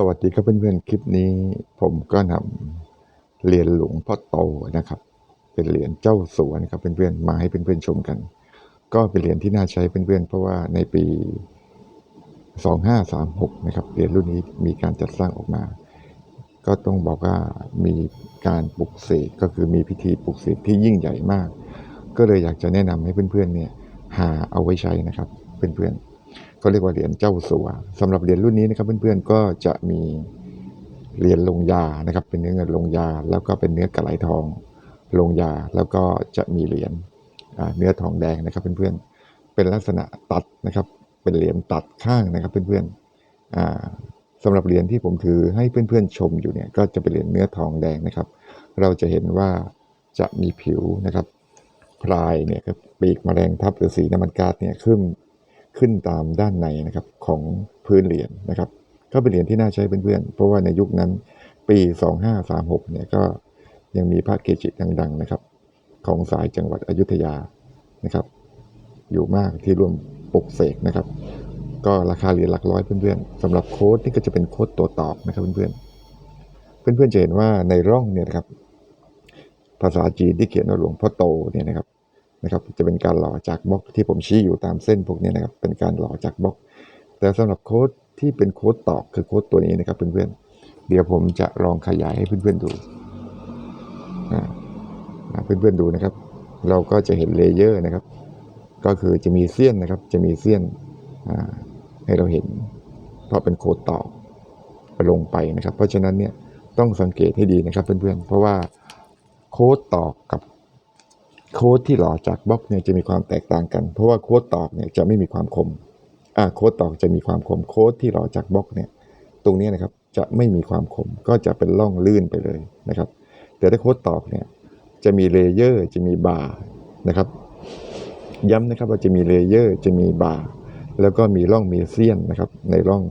สวัสดีครับเพื่อนๆ คลิปนี้ผมก็นำเหรียญหลวงพ่อโตนะครับ เป็นเหรียญเจ้าสัวนะครับเพื่อนๆมาให้เพื่อนๆชมกัน ก็เป็นเหรียญที่น่าใช้เพื่อนๆเพราะว่าในปี 2536นะครับเหรียญรุ่นนี้มีการจัดสร้างออกมา ก็ต้องบอกว่ามีการปลุกเสกก็คือมีพิธีปลุกเสกที่ยิ่งใหญ่มาก ก็เลยอยากจะแนะนำให้เพื่อนๆเนี่ยหาเอาไว้ใช้นะครับเพื่อนๆ ก็เรียกว่าเหรียญเจ้าสัวสำหรับเหรียญรุ่นนี้นะครับเพื่อนๆก็จะมีเหรียญลงยานะครับ เป็นเนื้อเงินลงยา แล้วก็เป็นเนื้อกระไหลทองลงยา แล้วก็จะมีเหรียญเนื้อทองแดงนะครับเพื่อนๆเป็นลักษณะตัดนะครับ เป็นเหรียญตัดข้างนะครับเพื่อนๆอ่าสำหรับเหรียญที่ผมถือให้เพื่อนๆชมอยู่เนี่ยก็จะเป็นเหรียญเนื้อทองแดงนะครับ เราจะเห็นว่าจะมีผิวนะครับพลายเนี่ยครับปีกแมลงทับหรือสีน้ำมันก๊าซเนี่ยขึ้น ขึ้นตามด้านในนะครับของพื้นเหรียญนะครับ ก็เป็นเหรียญที่น่าใช้เพื่อนๆ เพราะว่าในยุคนั้นปี 2536 เนี่ยก็ยังมีพระเกจิดังๆนะครับ ของสายจังหวัดอยุธยานะครับ อยู่มากที่ร่วมปลุกเสกนะครับ ก็ราคาเหรียญหลักร้อยเพื่อนๆสำหรับโค้ดนี่ก็จะเป็นโค้ดตัวตอบนะครับเพื่อนๆเพื่อนๆจะเห็นว่าในร่องเนี่ยนะครับภาษาจีนที่เขียนว่าหลวงพ่อโตเนี่ยนะครับ นะครับจะเป็นการหล่อจากบล็อกที่ผมชี้อยู่ตามเส้นพวกนี้นะครับเป็นการหล่อจากบล็อก แต่สำหรับโค้ดที่เป็นโค้ดตอกคือโค้ดตัวนี้นะครับเพื่อนๆเดี๋ยวผมจะลองขยายให้เพื่อนๆดูอ่าอ่าเพื่อนๆดูนะครับ เราก็จะเห็นเลเยอร์นะครับ ก็คือจะมีเสี้ยนนะครับ จะมีเสี้ยนให้เราเห็น เพราะเป็นโค้ดตอกลงไปนะครับ เพราะฉะนั้นเนี่ยต้องสังเกตให้ดีนะครับเพื่อนๆ เพราะว่าโค้ดตอกกับ โค้ดที่หล่อจากบล็อกเนี่ยจะมีความแตกต่างกัน เพราะว่าโค้ดตอกเนี่ยจะไม่มีความคมอ่าโค้ดตอกจะมีความคมโค้ดที่หล่อจากบล็อกเนี่ยตรงนี้นะครับจะไม่มีความคมก็จะเป็นร่องลื่นไปเลยนะครับแต่ถ้าโค้ดตอกเนี่ยจะมีเลเยอร์จะมีบาร์นะครับ ย้ำนะครับว่าจะมีเลเยอร์จะมีบาร์แล้วก็มีร่องมีเสี้ยนนะครับ ในร่อง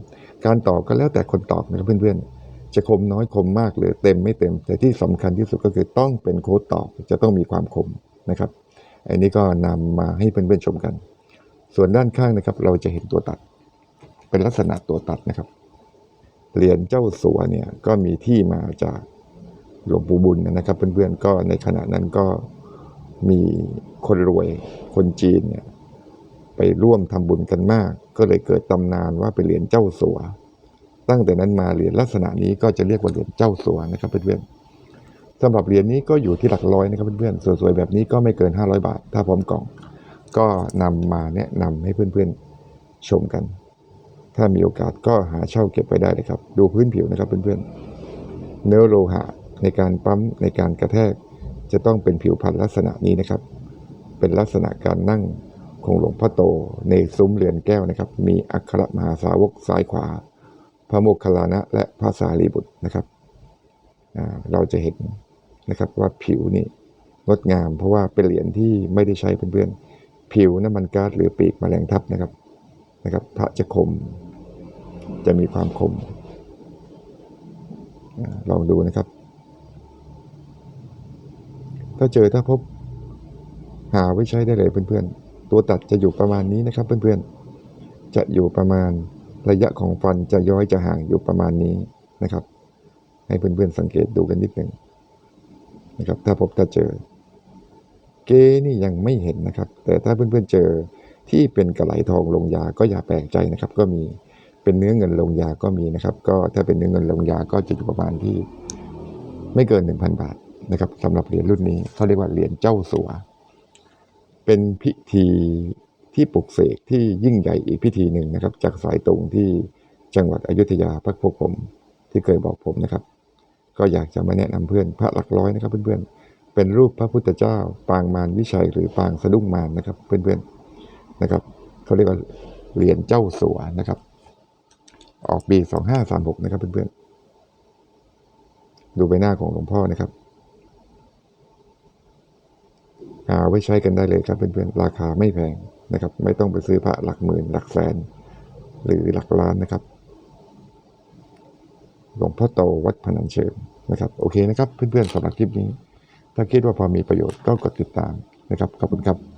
การตอกก็แล้วแต่คนตอกนะครับเพื่อนๆ จะคมน้อยคมมากหรือเต็มไม่เต็ม แต่ที่สำคัญที่สุดก็คือต้องเป็นโค้ดตอกจะต้องมีความคม นะครับ อันนี้ก็นำมาให้เพื่อนๆชมกัน ส่วนด้านข้างนะครับ เราจะเห็นตัวตัด เป็นลักษณะตัวตัดนะครับเหรียญเจ้าสัวเนี่ยก็มีที่มาจากหลวงปู่บุญนะครับ เพื่อนๆก็ในขณะนั้นก็มีคนรวยคนจีนเนี่ยไปร่วมทำบุญกันมาก ก็เลยเกิดตำนานว่าเป็นเหรียญเจ้าสัว ตั้งแต่นั้นมาเหรียญลักษณะนี้ก็จะเรียกว่าเหรียญเจ้าสัวนะครับเพื่อนๆ สำหรับเหรียญนี้ก็อยู่ที่หลักร้อยนะครับเพื่อนๆสวยๆแบบนี้ก็ไม่เกิน 500 บาท ถ้าพร้อมกล่อง ก็นำมาแนะนำให้เพื่อนๆชมกัน ถ้ามีโอกาสก็หาเช่าเก็บไปได้เลยครับ ดูพื้นผิวนะครับเพื่อนๆ เนื้อโลหะในการปั๊มในการกระแทก จะต้องเป็นผิวพันธุ์ลักษณะนี้นะครับ เป็นลักษณะการนั่งของหลวงพ่อโตในซุ้มเรือนแก้วนะครับ มีอักขรมหาสาวกซ้ายขวา พระโมคคัลลานะและพระสารีบุตรนะครับเราจะเห็น นะครับว่าผิวนี่งดงาม เพราะว่าเป็นเหรียญที่ไม่ได้ใช้เพื่อนๆ ผิวน้ำมันก๊าซหรือปีกแมลงทับนะครับนะครับ พระจะคม จะมีความคมลองดูนะครับ ถ้าเจอถ้าพบหาไว้ใช้ได้เลยเพื่อนๆ ตัวตัดจะอยู่ประมาณนี้นะครับ เพื่อนๆ จะอยู่ประมาณระยะของฟันจะย้อยจะห่างอยู่ประมาณนี้นะครับ ให้เพื่อนๆสังเกตดูกันนิดหนึ่ง นะครับถ้าพบถ้าเจอ เกนี่ยังไม่เห็นนะครับ แต่ถ้าเพื่อนๆเจอที่เป็นกระไหลทองลงยาก็อย่าแปลกใจนะครับ ก็มีเป็นเนื้อเงินลงยาก็มีนะครับ ก็ถ้าเป็นเนื้อเงินลงยาก็จะอยู่ประมาณที่ไม่เกิน 1,000 บาทนะครับสำหรับเหรียญรุ่นนี้เขาเรียกว่าเหรียญเจ้าสัว เป็นพิธีที่ปลุกเสกที่ยิ่งใหญ่อีกพิธีหนึ่งนะครับ จากสายตรงที่จังหวัดอยุธยาพระพวกผมที่เคยบอกผมนะครับ ก็อยากจะมาแนะนำเพื่อนพระหลักร้อยนะครับเพื่อนๆ เป็นรูปพระพุทธเจ้า ปางมารวิชัยหรือปางสะดุ้งมารนะครับเพื่อนๆนะครับเขาเรียกว่าเหรียญเจ้าสัวนะครับ ออกปี 2536 นะครับเพื่อนๆ ดูใบหน้าของหลวงพ่อนะครับหาไว้ใช้กันได้เลยครับเพื่อนๆ ราคาไม่แพงนะครับ ไม่ต้องไปซื้อพระหลักหมื่นหลักแสน หรือหลักล้านนะครับ หลวงพ่อโตวัดพนัญเชิงนะครับโอเคนะครับเพื่อนๆสำหรับคลิปนี้ ถ้าคิดว่าพอมีประโยชน์ก็กดติดตามนะครับขอบคุณครับ